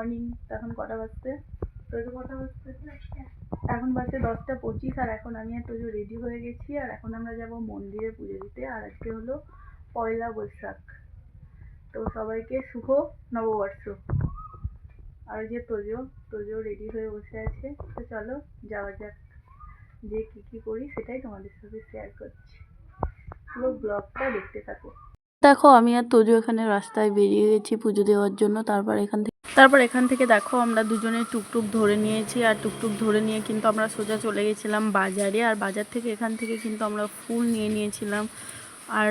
Morning এখন কটা বাজতে? তোজো কটা বাজতে? এখন বাজছে দশটা পঁচিশ, আর এখন আমি আর তোজো রেডি হয়ে গেছি, আর এখন আমরা যাব মন্দিরে পুজো দিতে, আর আজকে হলো পয়লা বৈশাখ। তো সবাইকে শুভ নববর্ষ। আর যে তোজো তোজো রেডি হয়ে বসে আছে, তো চলো যাওয়া যাক, যে কী কী করি সেটাই তোমাদের সাথে শেয়ার করছি। পুরো ব্লগটা দেখতে থাকো। দেখো, আমি আর তোজো এখানে রাস্তায় বেরিয়ে গেছি পুজো দেওয়ার জন্য, তারপর এখান থেকে তারপর এখান থেকে দেখো আমরা দুজনে টুকটুক ধরে নিয়েছি, আর টুকটুক ধরে নিয়ে কিন্তু আমরা সোজা চলে গেছিলাম বাজারে, আর বাজার থেকে এখান থেকে কিন্তু আমরা ফুল নিয়ে নিয়েছিলাম। আর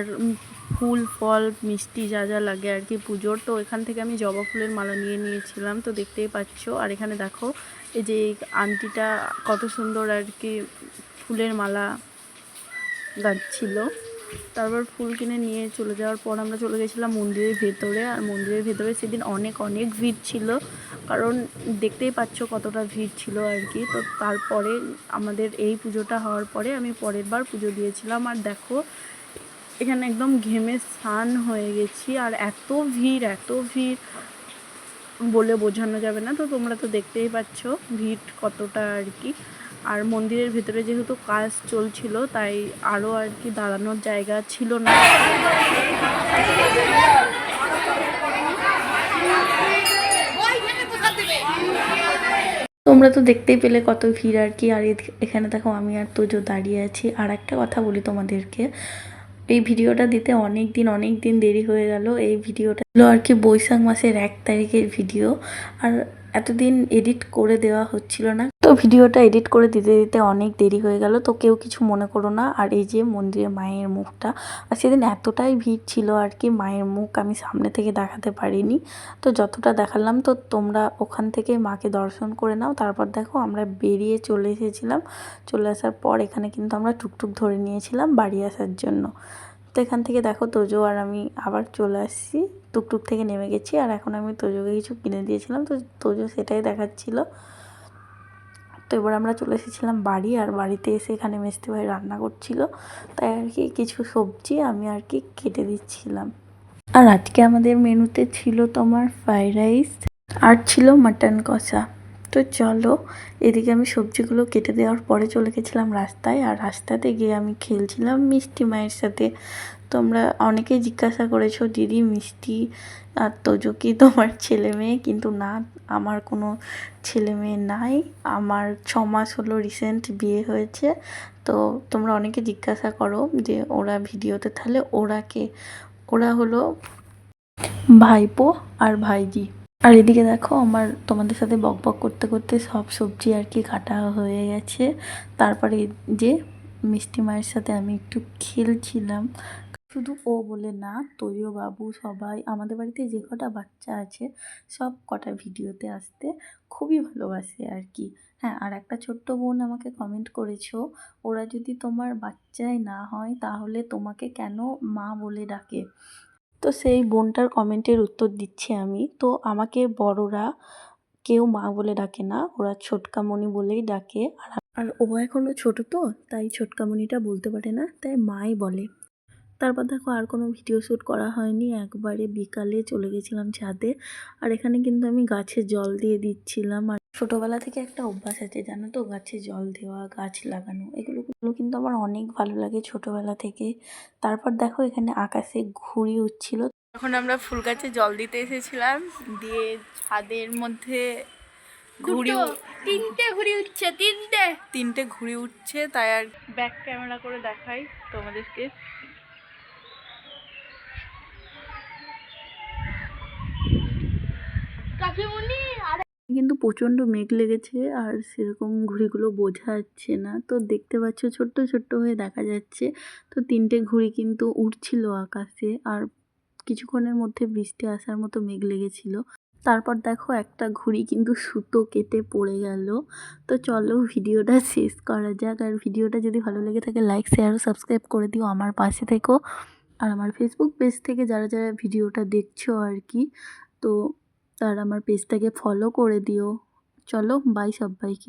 ফুল, ফল, মিষ্টি যা যা লাগে আর কি পুজোর, তো এখান থেকে আমি জবা ফুলের মালা নিয়ে নিয়েছিলাম, তো দেখতেই পাচ্ছ। আর এখানে দেখো এই যে আন্টিটা কত সুন্দর আর কি ফুলের মালা গাচ্ছিল তারপর ফুল কিনে নিয়ে চলে যাওয়ার পর আমরা চলে গেছিলাম মন্দিরের ভেতরে। আর মন্দিরের ভেতরে সেদিন অনেক অনেক ভিড় ছিল। কারণ দেখতেই পাচ্ছ কতটা ভিড় ছিল আর কি। তো তারপরে আমাদের এই পুজোটা হওয়ার পরে আমি পরের বার পুজো দিয়েছিলাম। আর দেখো, এখানে একদম ঘেমে স্নান হয়ে গেছি। আর এত ভিড় এত ভিড় বলে বোঝানো যাবে না। তো তোমরা তো দেখতেই পাচ্ছ ভিড় কতটা আর কি। আর মন্দিরের ভেতরে যেহেতু কাজ চলছিল, তাই আরও আর কি দাঁড়ানোর জায়গা ছিল না। তোমরা তো দেখতেই পেলে কত ভিড় আর কি। আর এখানে দেখো আমি আর তোজো দাঁড়িয়ে আছি। আর একটা কথা বলি তোমাদেরকে, এই ভিডিওটা দিতে অনেক দিন অনেক দিন দেরি হয়ে গেল। এই ভিডিওটা হলো আর কি বৈশাখ মাসের এক তারিখের ভিডিও। আর এতদিন এডিট করে দেওয়া হচ্ছিল না। তো ভিডিওটা এডিট করে দিতে দিতে অনেক দেরি হয়ে গেল, তো কেউ কিছু মনে করো না। আর এই যে মন্দিরে মায়ের মুখটা, আর সেদিন এতটাই ভিড় ছিল আর কি, মায়ের মুখ আমি সামনে থেকে দেখাতে পারিনি। তো যতটা দেখালাম, তো তোমরা ওখান থেকে মাকে দর্শন করে নাও। তারপর দেখো আমরা বেরিয়ে চলে এসেছিলাম। চলে আসার পর এখানে কিন্তু আমরা টুকটুক ধরে নিয়েছিলাম বাড়ি আসার জন্য। তো এখান থেকে দেখো তোজো আর আমি আবার চলে আসছি। টুকটুক থেকে নেমে গেছি আর এখন আমি তোজোকে কিছু কিনে দিয়েছিলাম। তো তোজো সেটাই দেখাচ্ছিল। তো এবার আমরা চলে এসেছিলাম বাড়ি আর বাড়িতে এসে এখানে মিস্তি ভাই রান্না করছিল। তাই আর কি কিছু সবজি আমি আর কি কেটে দিচ্ছিলাম। আর আজকে আমাদের মেনুতে ছিল তোমার ফ্রাইড রাইস আর ছিল মাটন কষা। তো চলো, এদিকে আমি সবজিগুলো কেটে দেওয়ার পরে চলে গেছিলাম রাস্তায়। আর রাস্তাতে গিয়ে আমি খেলছিলাম মিষ্টি মায়ের সাথে। তোমরা অনেকেই জিজ্ঞাসা করেছ, দিদি, মিষ্টি আর তোজো কি তোমার ছেলে মেয়ে? কিন্তু না, আমার কোনো ছেলে মেয়ে নাই। আমার ছ মাস হলো রিসেন্ট বিয়ে হয়েছে। তো তোমরা অনেকে জিজ্ঞাসা করো যে, ওরা ভিডিওতে তাহলে ওরা কে? ওরা হলো ভাইপো আর ভাইজি। আর এদিকে দেখো আমার তোমাদের সাথে বক বক করতে করতে সব সবজি আর কি কাটা হয়ে গেছে। তারপরে যে মিষ্টি মায়ের সাথে আমি একটু খেলছিলাম। শুধু ও বলে না তোরিও বাবু সবাই, আমাদের বাড়িতে যে কটা বাচ্চা আছে, সব কটা ভিডিওতে আসতে খুবই ভালোবাসে আর কি। হ্যাঁ আর একটা ছোট্ট বোন আমাকে কমেন্ট করেছ, ওরা যদি তোমার বাচ্চাই না হয়, তাহলে তোমাকে কেন মা বলে ডাকে? তো সেই বোনটার কমেন্টের উত্তর দিচ্ছি আমি। তো আমাকে বড়রা কেউ মা বলে ডাকে না, ওরা ছোটকামণি বলেই ডাকে। আর আর ও এখনও ছোট তো, তাই ছোটকামণিটা বলতে পারে না, তাই মাই বলে। তারপর দেখো আর কোনো ভিডিও শ্যুট করা হয়নি। একবারে বিকালে চলে গেছিলাম ছাদে। আর এখানে কিন্তু আমি গাছে জল দিয়ে দিচ্ছিলাম। আর ছোটোবেলা থেকে একটা অভ্যাস আছে জানো তো? গাছে জল দেওয়া গাছ লাগানো এগুলো এগুলো কিন্তু আমার অনেক ভালো লাগে ছোটোবেলা থেকে। তারপর দেখো এখানে আকাশে ঘুড়ি উঠছিল। এখন আমরা ফুল গাছে জল দিতে এসেছিলাম। দিয়ে ছাদের মধ্যে ঘুড়ি তিনটে ঘুড়ি উঠছে তিনটে। তিনটে ঘুড়ি উঠছে তাই আর ব্যাক ক্যামেরা করে দেখাই তোমাদেরকে। কিন্তু প্রচণ্ড মেঘ লেগেছে আর সেরকম ঘুড়িগুলো বোঝা যাচ্ছে না। তো দেখতে পাচ্ছ ছোট্ট ছোট্ট হয়ে দেখা যাচ্ছে। তো তিনটে ঘুড়ি কিন্তু উঠছিল আকাশে আর কিছুক্ষণের মধ্যে বৃষ্টি আসার মতো মেঘ লেগেছিল। তারপর দেখো একটা ঘুড়ি কিন্তু সুতো কেটে পড়ে গেল। তো চলো ভিডিওটা শেষ করা যাক। আর ভিডিওটা যদি ভালো লেগে থাকে লাইক শেয়ার ও সাবস্ক্রাইব করে দিও আমার পাশে থেকো। আর আমার ফেসবুক পেজ থেকে যারা যারা ভিডিওটা দেখছ আর কি, তো তারা আমার পেজটাকে ফলো করে দিও। চলো বাই সবাইকে